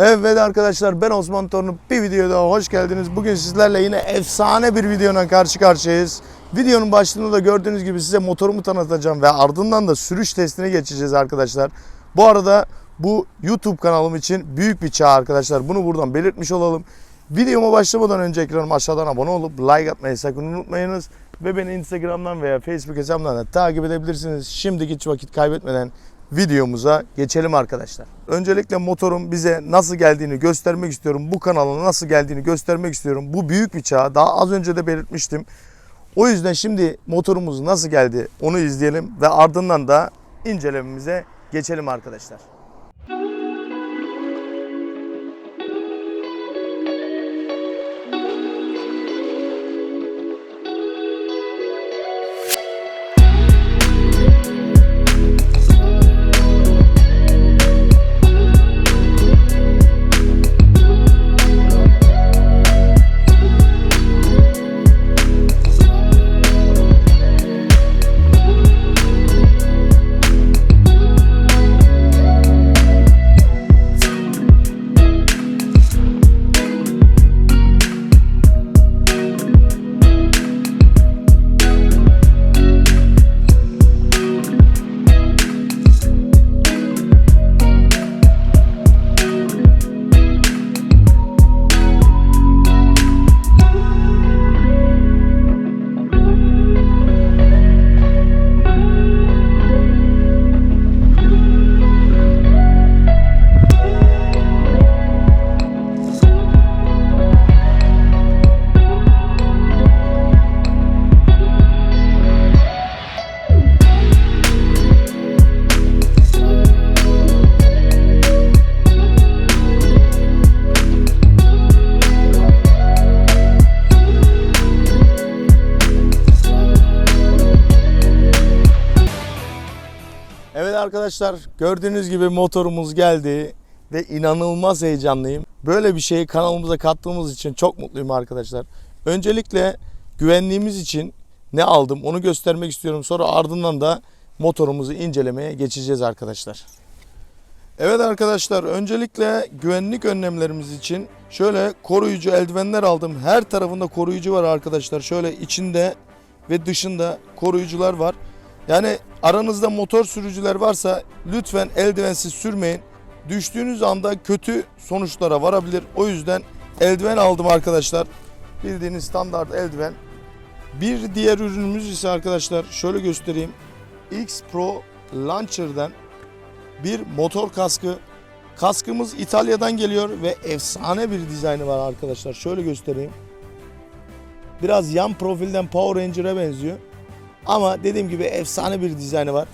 Evet arkadaşlar ben Osman Torunu bir videoya daha hoş geldiniz. Bugün sizlerle yine efsane bir videonun karşı karşıyayız. Videonun başlığında da gördüğünüz gibi size motorumu tanıtacağım ve ardından da sürüş testine geçeceğiz arkadaşlar. Bu arada bu YouTube kanalım için büyük bir çağ arkadaşlar. Bunu buradan belirtmiş olalım. Videoma başlamadan önce ekranıma aşağıdan abone olup like atmayı sakın unutmayınız. Ve beni Instagram'dan veya Facebook hesabımdan da takip edebilirsiniz. Şimdi hiç vakit kaybetmeden videomuza geçelim arkadaşlar. Öncelikle motorun bize nasıl geldiğini göstermek istiyorum. Bu kanala nasıl geldiğini göstermek istiyorum. Bu büyük bir çağ. Daha az önce de belirtmiştim. O yüzden şimdi motorumuz nasıl geldi onu izleyelim ve ardından da incelememize geçelim arkadaşlar. Arkadaşlar gördüğünüz gibi motorumuz geldi ve inanılmaz heyecanlıyım. Böyle bir şeyi kanalımıza kattığımız için çok mutluyum arkadaşlar. Öncelikle güvenliğimiz için ne aldım onu göstermek istiyorum. Sonra ardından da motorumuzu incelemeye geçeceğiz arkadaşlar. Evet arkadaşlar öncelikle güvenlik önlemlerimiz için şöyle koruyucu eldivenler aldım. Her tarafında koruyucu var arkadaşlar. Şöyle içinde ve dışında koruyucular var. Yani aranızda motor sürücüler varsa lütfen eldivensiz sürmeyin. Düştüğünüz anda kötü sonuçlara varabilir. O yüzden eldiven aldım arkadaşlar. Bildiğiniz standart eldiven. Bir diğer ürünümüz ise arkadaşlar şöyle göstereyim. X Pro Launcher'dan bir motor kaskı. Kaskımız İtalya'dan geliyor ve efsane bir dizaynı var arkadaşlar. Şöyle göstereyim. Biraz yan profilden Power Ranger'a benziyor. Ama dediğim gibi efsane bir dizaynı var.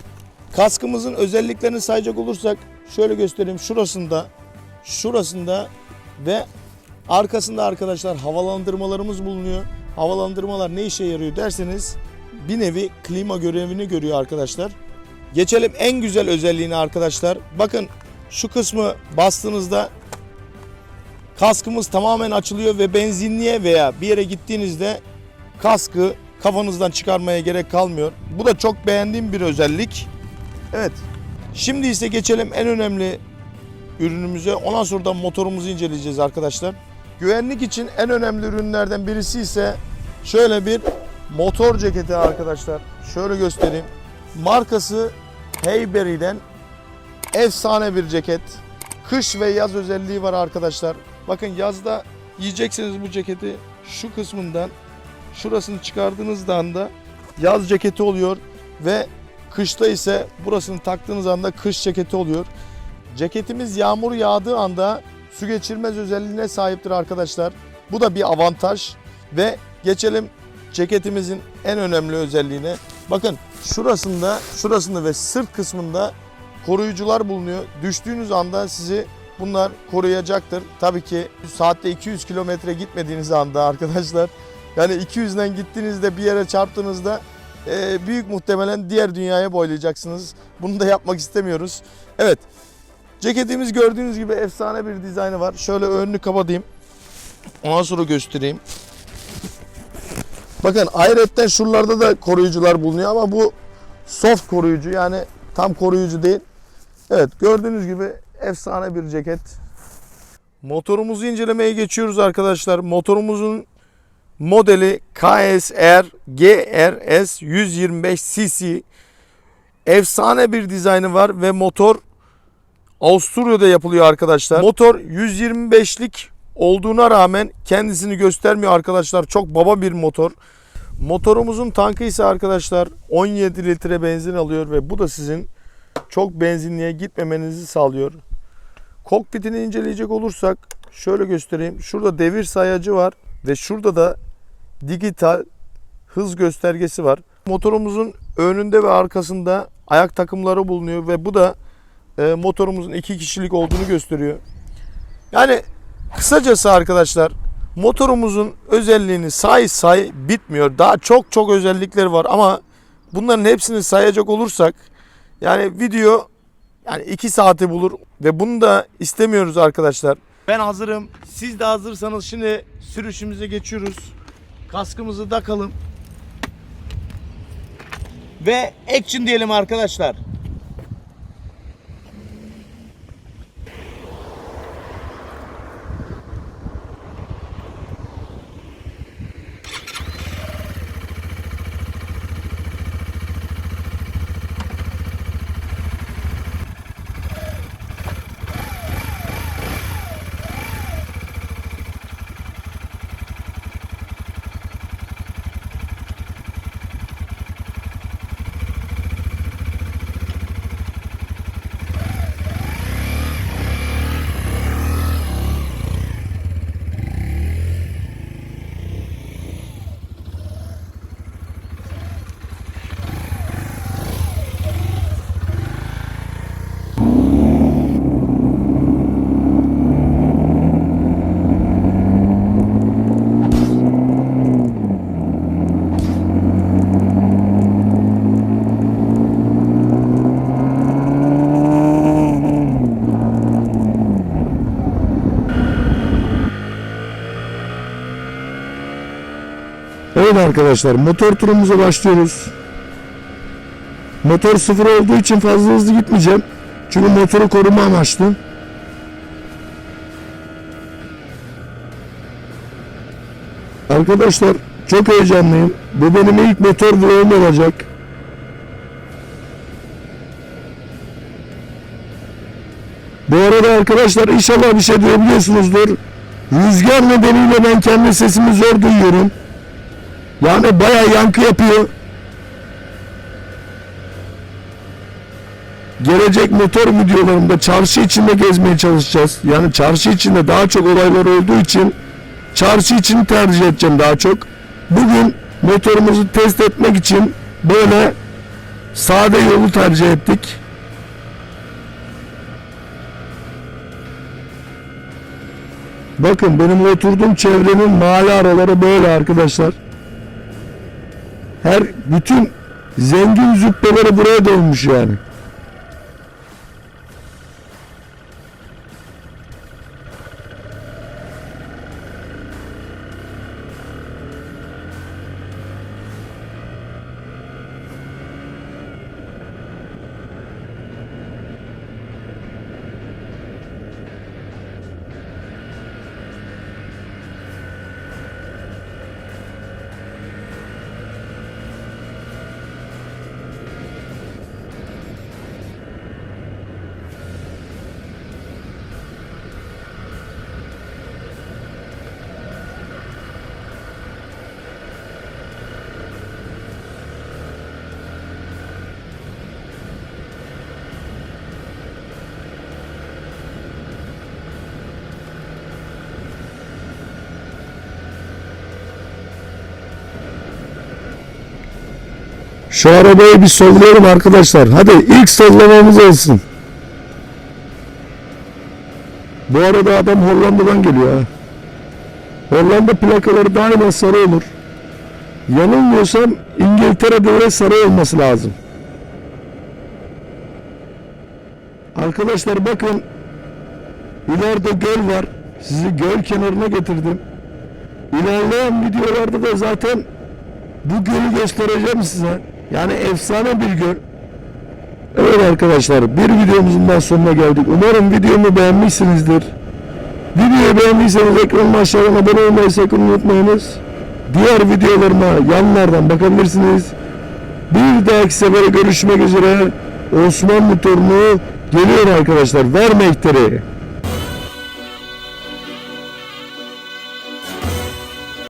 Kaskımızın özelliklerini sayacak olursak şöyle göstereyim. Şurasında, şurasında ve arkasında arkadaşlar havalandırmalarımız bulunuyor. Havalandırmalar ne işe yarıyor derseniz bir nevi klima görevini görüyor arkadaşlar. Geçelim en güzel özelliğine arkadaşlar. Bakın şu kısmı bastığınızda kaskımız tamamen açılıyor ve benzinliğe veya bir yere gittiğinizde kaskı kafanızdan çıkarmaya gerek kalmıyor. Bu da çok beğendiğim bir özellik. Evet. Şimdi ise geçelim en önemli ürünümüze. Ondan sonra da motorumuzu inceleyeceğiz arkadaşlar. Güvenlik için en önemli ürünlerden birisi ise şöyle bir motor ceketi arkadaşlar. Şöyle göstereyim. Markası Heyberry'den efsane bir ceket. Kış ve yaz özelliği var arkadaşlar. Bakın yazda yiyeceksiniz bu ceketi şu kısmından şurasını çıkardığınız anda yaz ceketi oluyor ve kışta ise burasını taktığınız anda kış ceketi oluyor. Ceketimiz yağmur yağdığı anda su geçirmez özelliğine sahiptir arkadaşlar. Bu da bir avantaj ve geçelim ceketimizin en önemli özelliğine. Bakın şurasında, şurasında ve sırt kısmında koruyucular bulunuyor. Düştüğünüz anda sizi bunlar koruyacaktır. Tabii ki saatte 200 kilometre gitmediğiniz anda arkadaşlar yani 200'den gittiğinizde bir yere çarptığınızda e, büyük muhtemelen diğer dünyaya boylayacaksınız. Bunu da yapmak istemiyoruz. Evet. Ceketimiz gördüğünüz gibi efsane bir dizaynı var. Şöyle önünü kapatayım. Ondan sonra göstereyim. Bakın ayrıca şuralarda da koruyucular bulunuyor ama bu soft koruyucu yani tam koruyucu değil. Evet gördüğünüz gibi efsane bir ceket. Motorumuzu incelemeye geçiyoruz arkadaşlar. Motorumuzun modeli KSR GRS 125 cc. Efsane bir dizaynı var ve motor Avusturya'da yapılıyor arkadaşlar. Motor 125'lik olduğuna rağmen kendisini göstermiyor arkadaşlar. Çok baba bir motor. Motorumuzun tankı ise arkadaşlar 17 litre benzin alıyor ve bu da sizin çok benzinliğe gitmemenizi sağlıyor. Kokpitini inceleyecek olursak şöyle göstereyim. Şurada devir sayacı var ve şurada da dijital hız göstergesi var. Motorumuzun önünde ve arkasında ayak takımları bulunuyor ve bu da e, motorumuzun iki kişilik olduğunu gösteriyor. Yani kısacası arkadaşlar motorumuzun özelliğini say say bitmiyor. Daha çok çok özellikleri var ama bunların hepsini sayacak olursak yani video yani 2 saati bulur ve bunu da istemiyoruz arkadaşlar. Ben hazırım. Siz de hazırsanız şimdi sürüşümüze geçiyoruz. Kaskımızı takalım. Ve action diyelim arkadaşlar. Evet arkadaşlar motor turumuza başlıyoruz. Motor sıfır olduğu için fazla hızlı gitmeyeceğim. Çünkü motoru koruma amaçlı. Arkadaşlar çok heyecanlıyım. Bu benim ilk motor vlogum olacak. Bu arada arkadaşlar inşallah bir şey duyabiliyorsunuzdur. Rüzgar nedeniyle ben kendi sesimi zor duyuyorum. Yani bayağı yankı yapıyor. Gelecek motor videolarımda çarşı içinde gezmeye çalışacağız. Yani çarşı içinde daha çok olaylar olduğu için çarşı için tercih edeceğim daha çok. Bugün motorumuzu test etmek için böyle sade yolu tercih ettik. Bakın benim oturduğum çevrenin mahalle araları böyle arkadaşlar. Her bütün zengin züppeleri buraya dolmuş yani. Şu arabayı bir sollayalım arkadaşlar. Hadi ilk sollamamız olsun. Bu arada adam Hollanda'dan geliyor ha. Hollanda plakaları daima sarı olur. Yanılmıyorsam İngiltere'de de sarı olması lazım. Arkadaşlar bakın ileride göl var. Sizi göl kenarına getirdim. İlerleyen videolarda da zaten bu gölü göstereceğim size. Yani efsane bir göl. Evet arkadaşlar bir videomuzun daha sonuna geldik. Umarım videomu beğenmişsinizdir. Videoyu beğendiyseniz ekranın aşağıdan abone olmayı sakın unutmayınız. Diğer videolarıma yanlardan bakabilirsiniz. Bir dahaki sefere görüşmek üzere. Osman motorunu geliyor arkadaşlar. Verme ihtiri.